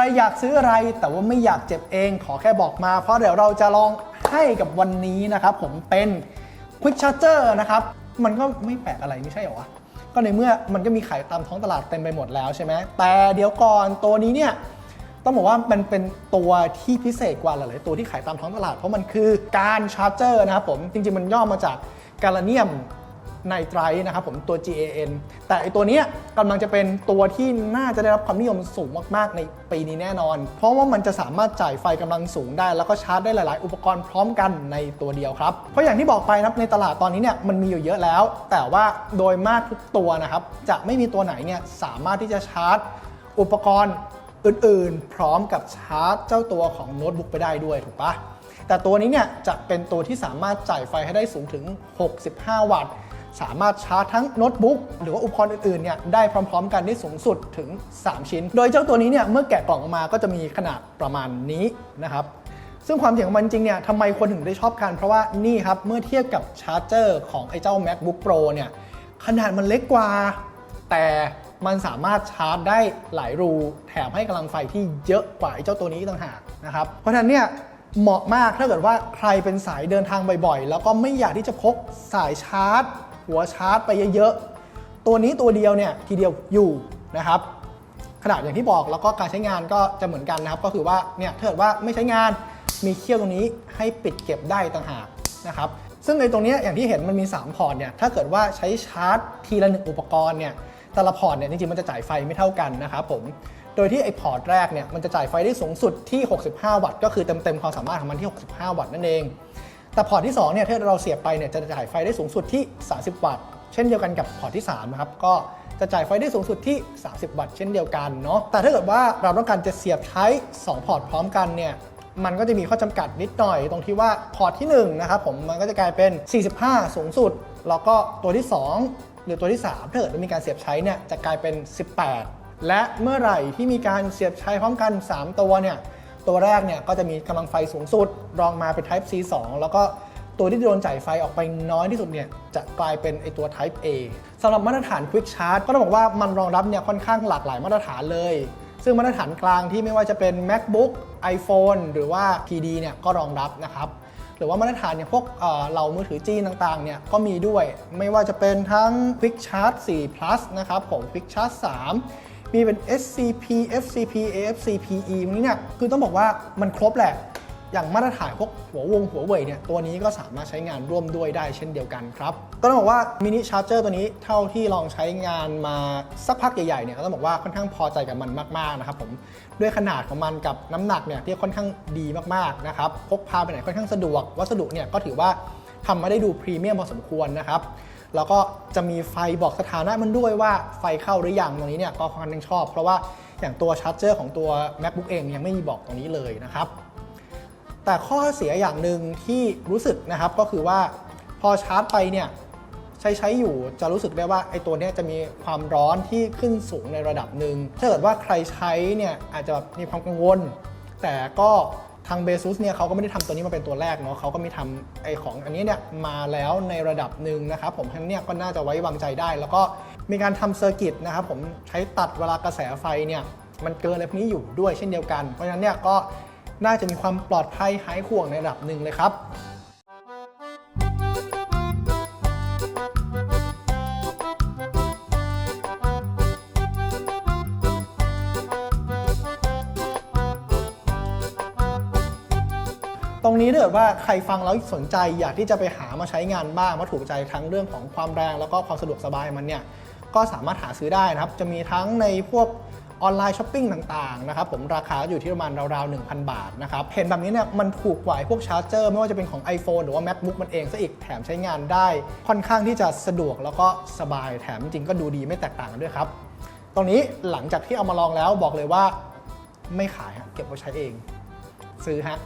รอยากซื้ออะไรแต่ว่าไม่อยากเจ็บเองขอแค่บอกมา เพราะเดี๋ยวเราจะลองให้กับวันนี้นะครับ ผมเป็น Quick Charger นะครับ มันก็ไม่แปลกอะไรไม่ใช่หรอวะ ก็ในเมื่อมันก็มีขายตามท้องตลาดเต็มไปหมดแล้วใช่ไหมแต่เดี๋ยวก่อนตัวนี้เนี่ยต้องบอกว่ามันเป็นตัวที่พิเศษกว่าหลายๆตัวที่ขายตามท้องตลาด เพราะมันคือการชาร์จเจอร์นะครับผมจริงๆมันย่อมาจากการเนียม ไนไตรนะครับผมตัว GAN แต่ไอตัวนี้กำลังจะเป็นตัวที่น่าจะได้รับความนิยมสูงมากๆ ในปีนี้แน่นอน เพราะว่ามันจะสามารถจ่ายไฟกำลังสูงได้ แล้วก็ชาร์จได้หลาย ๆ อุปกรณ์พร้อมกันในตัวเดียวครับ เพราะอย่างที่บอกไปนะครับในตลาดตอนนี้เนี่ยมันมีอยู่เยอะแล้ว แต่ว่าโดยมากทุกตัวนะครับจะไม่มีตัวไหนเนี่ยสามารถที่จะชาร์จ อุปกรณ์อื่น ๆ พร้อมกับชาร์จ เจ้าตัวของโน้ตบุ๊กไปได้ด้วยถูกปะแต่ตัวนี้เนี่ยจะเป็นตัวที่สามารถจ่ายไฟให้ได้สูงถึง 65 วัตต์ สามารถชาร์จทั้งโน้ตบุ๊กหรือว่าอุปกรณ์อื่นๆเนี่ยได้พร้อมๆ กันได้สูงสุดถึง 3 ชิ้น โดยเจ้าตัวนี้เนี่ยเมื่อแกะกล่องออกมาก็จะมีขนาดประมาณนี้นะครับซึ่งความเจ๋งของมันจริงเนี่ยทำไมคนถึงได้ชอบกัน เพราะว่านี่ครับเมื่อเทียบกับชาร์จเจอร์ของไอ้เจ้า MacBook Pro เนี่ยขนาดมันเล็กกว่า แต่มันสามารถชาร์จได้หลายรู แถมให้กำลังไฟที่เยอะกว่าไอ้เจ้าตัวนี้ต่างหากนะครับเพราะฉะนั้นเนี่ยเหมาะมากถ้าเกิดว่าใครเป็นสายเดินทางบ่อยๆ แล้วก็ไม่อยากที่จะพกสายชาร์จ หัวชาร์จไปเยอะๆ ตัวนี้ตัวเดียวเนี่ยทีเดียวอยู่นะครับขนาดอย่างที่บอกแล้วก็การใช้งานก็จะเหมือนกันนะครับ ก็คือว่าเนี่ยถ้าเกิดว่าไม่ใช้งานมีเขี้ยวตรงนี้ให้ปิดเก็บได้ต่างหากนะครับซึ่งในตรงนี้อย่างที่เห็นมันมี 3 พอร์ตเนี่ยถ้าเกิดว่าใช้ชาร์จทีละหนึ่งอุปกรณ์เนี่ยแต่ละพอร์ตเนี่ยจริงๆมันจะจ่ายไฟไม่เท่ากันนะครับผมโดยที่ไอ้พอร์ตแรกเนี่ยมันจะจ่ายไฟได้สูงสุดที่ 65 วัตต์ก็คือเต็มๆความสามารถของมันที่ 65 วัตต์นั่นเอง แต่พอร์ตที่2เนี่ยถ้าเราเสียบไปเนี่ยจะจ่ายไฟได้สูงสุดที่ 30 วัตต์ เช่นเดียวกันกับพอร์ตที่3นะครับก็จะจ่ายไฟได้สูงสุดที่ 30 วัตต์เช่นเดียวกันเนาะแต่ถ้าเกิดว่าเราต้องการจะเสียบใช้2พอร์ตพร้อมกันเนี่ยมันก็จะมีข้อจำกัดนิดหน่อยตรงที่ว่าพอร์ตที่1นะครับผมมันก็จะกลายเป็น 45 สูงสุด แล้วก็ตัวที่ 2 หรือตัวที่3ถ้าเกิดมีการเสียบใช้เนี่ยจะกลายเป็น 18 และเมื่อไหร่ที่มีการเสียบใช้พร้อมกัน 3 ตัวเนี่ย ตัวแรกเนี่ยก็จะมีกำลังไฟสูงสุด รองมาเป็น Type C 2แล้วก็ตัวที่โดนจ่ายไฟออกไปน้อยที่สุดเนี่ยจะกลายเป็นไอตัว Type A สำหรับมาตรฐาน Quick Charge ก็ต้องบอกว่ามันรองรับเนี่ยค่อนข้างหลากหลายมาตรฐานเลย ซึ่งมาตรฐานกลางที่ไม่ว่าจะเป็น MacBook iPhone หรือว่า PD เนี่ยก็รองรับนะครับหรือว่ามาตรฐานเนี่ยพวกเอ่อเหล่ามือถือจีนต่างๆเนี่ยก็มีด้วย ไม่ว่าจะเป็นทั้ง Quick Charge 4 plus นะครับผม Quick Charge 3 มีเป็น SCP FCP AFCPE พวกนี้เนี่ยคือต้องบอกว่ามันครบแหละ อย่างมาตรฐานพวกหัววงหัวเว่ยเนี่ยตัวนี้ก็สามารถใช้งานร่วมด้วยได้เช่นเดียวกันครับ ก็ต้องบอกว่ามินิชาร์เจอร์ตัวนี้เท่าที่ลองใช้งานมาสักพักใหญ่ๆเนี่ยก็ต้องบอกว่าค่อนข้างพอใจกับมันมากๆนะครับผมด้วยขนาดของมันกับน้ำหนักเนี่ยที่ค่อนข้างดีมากๆนะครับพกพาไปไหนค่อนข้างสะดวกวัสดุเนี่ยก็ถือว่าทำมาได้ดูพรีเมียมพอสมควรนะครับ แล้วก็จะมีไฟบอกสถานะมันด้วยว่าไฟเข้าหรือยังตรงนี้เนี่ยก็ค่อนข้างชอบ เพราะว่าอย่างตัวชาร์จเจอร์ของตัว macbook เองยังไม่มีบอกตรงนี้เลยนะครับแต่ข้อเสียอย่างหนึ่งที่รู้สึกนะครับก็คือว่าพอชาร์จไปเนี่ยใช้ใช้อยู่จะรู้สึกได้ว่าไอ้ตัวนี้จะมีความร้อนที่ขึ้นสูงในระดับหนึ่งถ้าเกิดว่าใครใช้เนี่ยอาจจะแบบมีความกังวล แต่ก็ ทางเบซูสเนี่ยเขาก็ไม่ได้ทำตัวนี้มาเป็นตัวแรกเนาะเขาก็มีทำไอของอันนี้เนี่ยมาแล้วในระดับหนึ่งนะครับผมทั้นเนี่ยก็น่าจะไว้วางใจได้ แล้วก็มีการทำเซอร์กิตนะครับผมใช้ตัดเวลากระแสไฟเนี่ยมันเกินอะไรพวกนี้อยู่ด้วยเช่นเดียวกัน เพราะฉะนั้นเนี่ยก็น่าจะมีความปลอดภัยหายห่วงในระดับหนึ่งเลยครับ รงนี้ถ้าเกิดว่าใครฟังแล้วสนใจอยากที่จะไปหามาใช้งานบ้างว่าถูกใจทั้งเรื่องของความแรงแล้วก็ความสะดวกสบายมันเนี่ยก็สามารถหาซื้อได้นะครับ จะมีทั้งในพวกออนไลน์ช้อปปิ้งต่างๆนะครับผมราคาอยู่ที่ประมาณราวๆ 1,000 บาทนะครับเห็นแบบนี้เนี่ยมันถูกกว่าไอพวกชาร์จเจอร์ไม่ว่าจะเป็นของ iPhone หรือว่า MacBook มันเองซะอีกแถมใช้งานได้ ค่อนข้างที่จะสะดวกแล้วก็สบายแถมจริงก็ดูดีไม่แตกต่างกันด้วยครับ ตรงนี้หลังจากที่เอามาลองแล้วบอกเลยว่า ไม่ขายฮะเก็บไว้ใช้เอง ซื้อฮะ